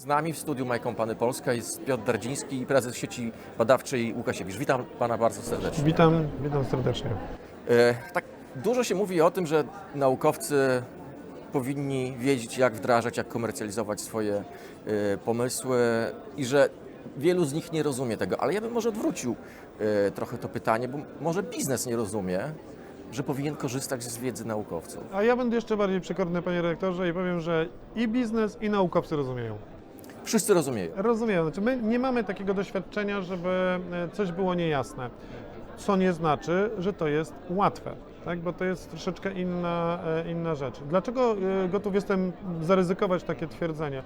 Z nami w studiu My Company Polska jest Piotr Dardziński, prezes sieci badawczej Łukasiewicz. Witam Pana bardzo serdecznie. Witam, witam serdecznie. E, tak dużo się mówi o tym, że naukowcy powinni wiedzieć, jak wdrażać, jak komercjalizować swoje e, pomysły i że wielu z nich nie rozumie tego. Ale ja bym może odwrócił e, trochę to pytanie, bo może biznes nie rozumie, że powinien korzystać z wiedzy naukowców. A ja będę jeszcze bardziej przekorny, panie redaktorze, i powiem, że i biznes, i naukowcy rozumieją. Wszyscy rozumieją. Rozumieją. Znaczy, my nie mamy takiego doświadczenia, żeby e, coś było niejasne. Co nie znaczy, że to jest łatwe. Tak, bo to jest troszeczkę inna, e, inna rzecz. Dlaczego e, gotów jestem zaryzykować takie twierdzenie?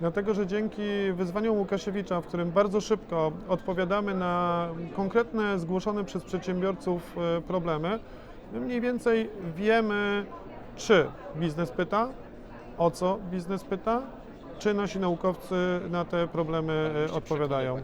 Dlatego, że dzięki wyzwaniom Łukasiewicza, w którym bardzo szybko odpowiadamy na konkretne zgłoszone przez przedsiębiorców problemy, my mniej więcej wiemy, czy biznes pyta, o co biznes pyta, czy nasi naukowcy na te problemy e, odpowiadają.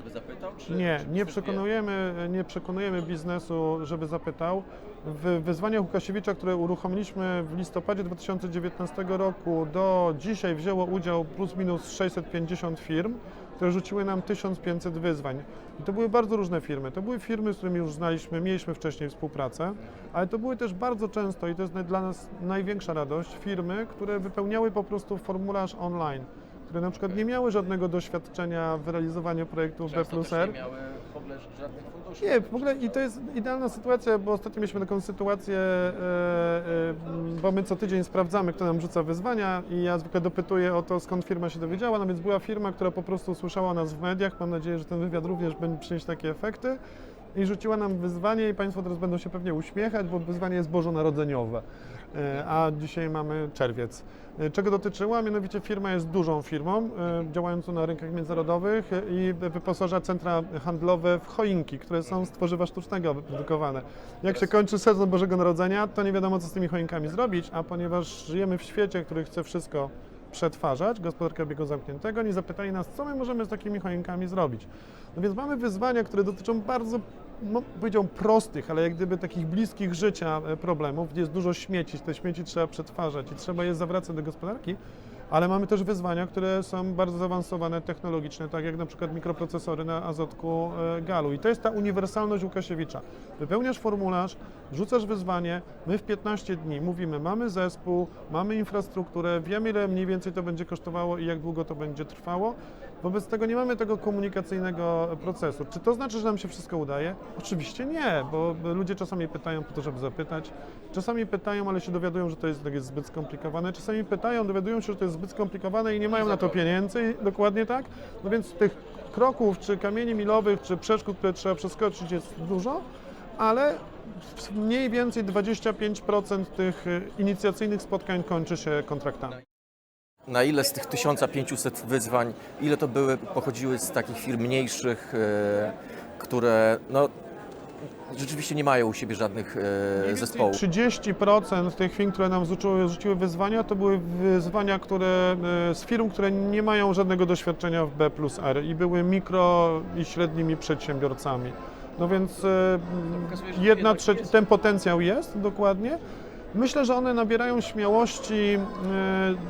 Żeby zapytał? Nie, nie przekonujemy, nie przekonujemy biznesu, żeby zapytał. W wyzwaniach Łukasiewicza, które uruchomiliśmy w listopadzie 2019 roku, do dzisiaj wzięło udział plus minus 650 firm, które rzuciły nam 1500 wyzwań. I to były bardzo różne firmy. To były firmy, z którymi już znaliśmy, mieliśmy wcześniej współpracę, ale to były też bardzo często, i to jest dla nas największa radość, firmy, które wypełniały po prostu formularz online które na przykład nie miały żadnego doświadczenia w realizowaniu projektów B plus R. miały w ogóle żadnych funduszy. Nie, w ogóle i to jest idealna sytuacja, bo ostatnio mieliśmy taką sytuację, e, e, bo my co tydzień sprawdzamy, kto nam rzuca wyzwania i ja zwykle dopytuję o to, skąd firma się dowiedziała, no więc była firma, która po prostu usłyszała nas w mediach, mam nadzieję, że ten wywiad również będzie przynieść takie efekty i rzuciła nam wyzwanie i Państwo teraz będą się pewnie uśmiechać, bo wyzwanie jest bożonarodzeniowe, E, a dzisiaj mamy czerwiec. E, Czego dotyczyła? Mianowicie firma jest dużą firmą, e, działającą na rynkach międzynarodowych i wyposaża centra handlowe w choinki, które są z tworzywa sztucznego wyprodukowane. Jak się kończy sezon Bożego Narodzenia, to nie wiadomo, co z tymi choinkami zrobić, a ponieważ żyjemy w świecie, który chce wszystko przetwarzać, gospodarka biegu zamkniętego, nie zapytali nas, co my możemy z takimi choinkami zrobić. No więc mamy wyzwania, które dotyczą bardzo, no, prostych, ale jak gdyby takich bliskich życia e, problemów, gdzie jest dużo śmieci, te śmieci trzeba przetwarzać i trzeba je zawracać do gospodarki, ale mamy też wyzwania, które są bardzo zaawansowane technologicznie, tak jak na przykład mikroprocesory na azotku e, galu. I to jest ta uniwersalność Łukasiewicza. Wypełniasz formularz, rzucasz wyzwanie, my w 15 dni mówimy, mamy zespół, mamy infrastrukturę, wiemy ile mniej więcej to będzie kosztowało i jak długo to będzie trwało. Wobec tego nie mamy tego komunikacyjnego procesu. Czy to znaczy, że nam się wszystko udaje? Oczywiście nie, bo ludzie czasami pytają po to, żeby zapytać. Czasami pytają, ale się dowiadują, że to jest, tak jest zbyt skomplikowane. Czasami pytają, dowiadują się, że to jest zbyt skomplikowane i nie mają na to pieniędzy. Dokładnie tak. No więc tych kroków, czy kamieni milowych, czy przeszkód, które trzeba przeskoczyć jest dużo, ale mniej więcej 25% tych y, inicjacyjnych spotkań kończy się kontraktami. Na ile z tych 1500 wyzwań, ile to były, pochodziły z takich firm mniejszych, e, które no, rzeczywiście nie mają u siebie żadnych e, zespołów? 30% tych firm, które nam rzuciły, rzuciły wyzwania, to były wyzwania, które e, z firm, które nie mają żadnego doświadczenia w B plus R i były mikro i średnimi przedsiębiorcami. No więc e, pokazuje, jedna trzecia, ten potencjał jest dokładnie. Myślę, że one nabierają śmiałości, e,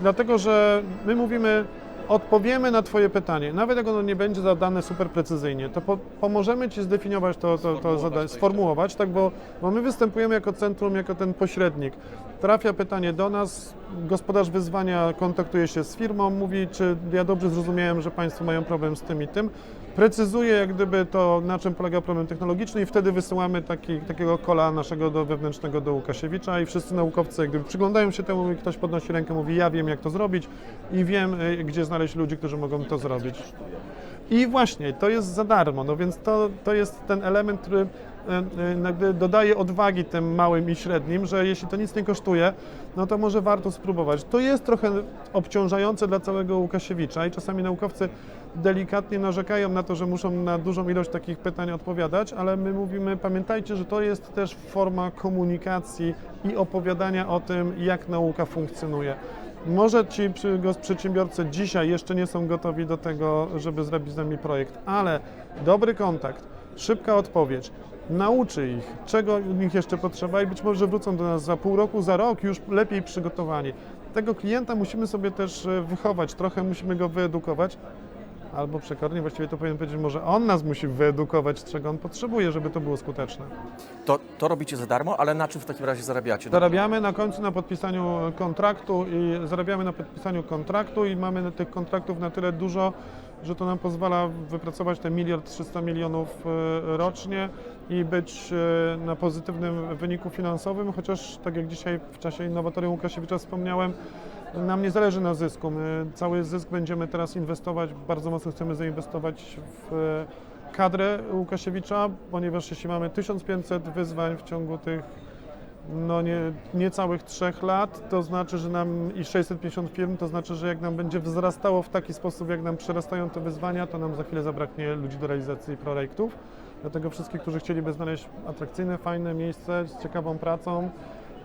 dlatego że my mówimy, odpowiemy na Twoje pytanie. Nawet jak ono nie będzie zadane super precyzyjnie, to po, pomożemy Ci zdefiniować to, to, to zadanie, sformułować, tak, bo, bo my występujemy jako centrum, jako ten pośrednik. Trafia pytanie do nas, gospodarz wyzwania kontaktuje się z firmą, mówi, czy ja dobrze zrozumiałem, że Państwo mają problem z tym i tym. Precyzuje jak gdyby to, na czym polega problem technologiczny i wtedy wysyłamy taki, takiego kola naszego do wewnętrznego do Łukasiewicza i wszyscy naukowcy gdyby przyglądają się temu i ktoś podnosi rękę, mówi ja wiem jak to zrobić i wiem y, gdzie znaleźć ludzi, którzy mogą to zrobić. I właśnie, to jest za darmo, no więc to, to jest ten element, który dodaje odwagi tym małym i średnim, że jeśli to nic nie kosztuje, no to może warto spróbować. To jest trochę obciążające dla całego Łukasiewicza i czasami naukowcy delikatnie narzekają na to, że muszą na dużą ilość takich pytań odpowiadać, ale my mówimy, pamiętajcie, że to jest też forma komunikacji i opowiadania o tym, jak nauka funkcjonuje. Może ci przedsiębiorcy dzisiaj jeszcze nie są gotowi do tego, żeby zrobić z nami projekt, ale dobry kontakt, szybka odpowiedź, nauczy ich, czego od nich jeszcze potrzeba i być może wrócą do nas za pół roku, za rok już lepiej przygotowani. Tego klienta musimy sobie też e, wychować, trochę musimy go wyedukować, albo przekornie, właściwie to powinien powiedzieć, może on nas musi wyedukować, czego on potrzebuje, żeby to było skuteczne. To, to robicie za darmo, ale na czym w takim razie zarabiacie? Zarabiamy na końcu na podpisaniu kontraktu i zarabiamy na podpisaniu kontraktu i mamy tych kontraktów na tyle dużo, że to nam pozwala wypracować te miliard 300 milionów e, rocznie i być e, na pozytywnym wyniku finansowym, chociaż tak jak dzisiaj w czasie Innowatorium Łukasiewicza wspomniałem, nam nie zależy na zysku. My cały zysk będziemy teraz inwestować, bardzo mocno chcemy zainwestować w e, kadrę Łukasiewicza, ponieważ jeśli mamy 1500 wyzwań w ciągu tych no nie, niecałych trzech lat, to znaczy, że nam i 650 firm, to znaczy, że jak nam będzie wzrastało w taki sposób, jak nam przerastają te wyzwania, to nam za chwilę zabraknie ludzi do realizacji projektów. Dlatego wszystkich, którzy chcieliby znaleźć atrakcyjne, fajne miejsce z ciekawą pracą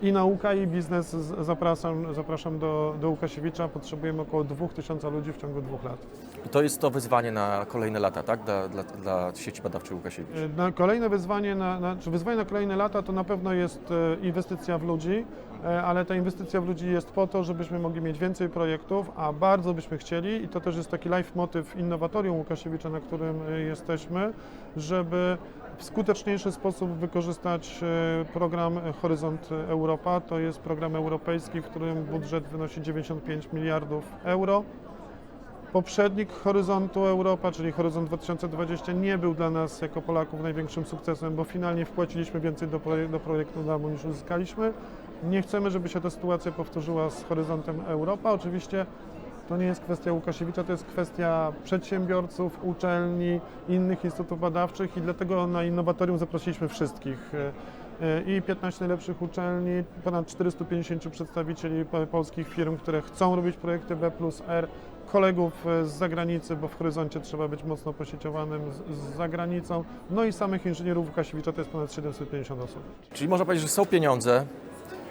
i nauka, i biznes, zapraszam, zapraszam do, do Łukasiewicza. Potrzebujemy około 2000 ludzi w ciągu dwóch lat. To jest to wyzwanie na kolejne lata, tak? Dla, dla, dla sieci badawczej Łukasiewicz. Na kolejne wyzwanie, na, na, czy wyzwanie na kolejne lata to na pewno jest e, inwestycja w ludzi, e, ale ta inwestycja w ludzi jest po to, żebyśmy mogli mieć więcej projektów, a bardzo byśmy chcieli i to też jest taki life motyw innowatorium Łukasiewicza, na którym e, jesteśmy, żeby w skuteczniejszy sposób wykorzystać e, program Horyzont Europa. To jest program europejski, w którym budżet wynosi 95 miliardów euro. Poprzednik Horyzontu Europa, czyli Horyzont 2020, nie był dla nas jako Polaków największym sukcesem, bo finalnie wpłaciliśmy więcej do, proje- do projektu darmo niż uzyskaliśmy. Nie chcemy, żeby się ta sytuacja powtórzyła z Horyzontem Europa. Oczywiście to nie jest kwestia Łukasiewicza, to jest kwestia przedsiębiorców, uczelni, innych instytutów badawczych i dlatego na innowatorium zaprosiliśmy wszystkich. E, e, I 15 najlepszych uczelni, ponad 450 przedstawicieli po- polskich firm, które chcą robić projekty B plus R, kolegów e, z zagranicy, bo w horyzoncie trzeba być mocno posieciowanym z, z zagranicą, no i samych inżynierów Łukasiewicza to jest ponad 750 osób. Czyli można powiedzieć, że są pieniądze,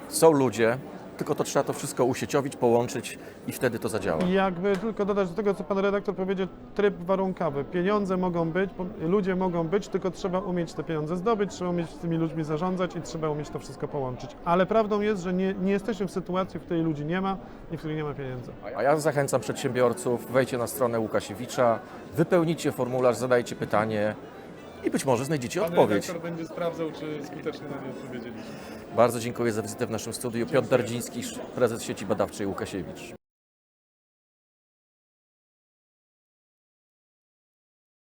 są ludzie, tylko to trzeba to wszystko usieciowić, połączyć i wtedy to zadziała. I jakby tylko dodać do tego, co pan redaktor powiedział, tryb warunkowy. Pieniądze mogą być, ludzie mogą być, tylko trzeba umieć te pieniądze zdobyć, trzeba umieć tymi ludźmi zarządzać i trzeba umieć to wszystko połączyć. Ale prawdą jest, że nie, nie jesteśmy w sytuacji, w której ludzi nie ma i w której nie ma pieniędzy. A ja zachęcam przedsiębiorców, wejdźcie na stronę Łukasiewicza, wypełnijcie formularz, zadajcie pytanie i być może znajdziecie odpowiedź. będzie sprawdzał, czy skutecznie na nie odpowiedzieliśmy. Bardzo dziękuję za wizytę w naszym studiu. Piotr Dardziński, prezes sieci badawczej Łukasiewicz.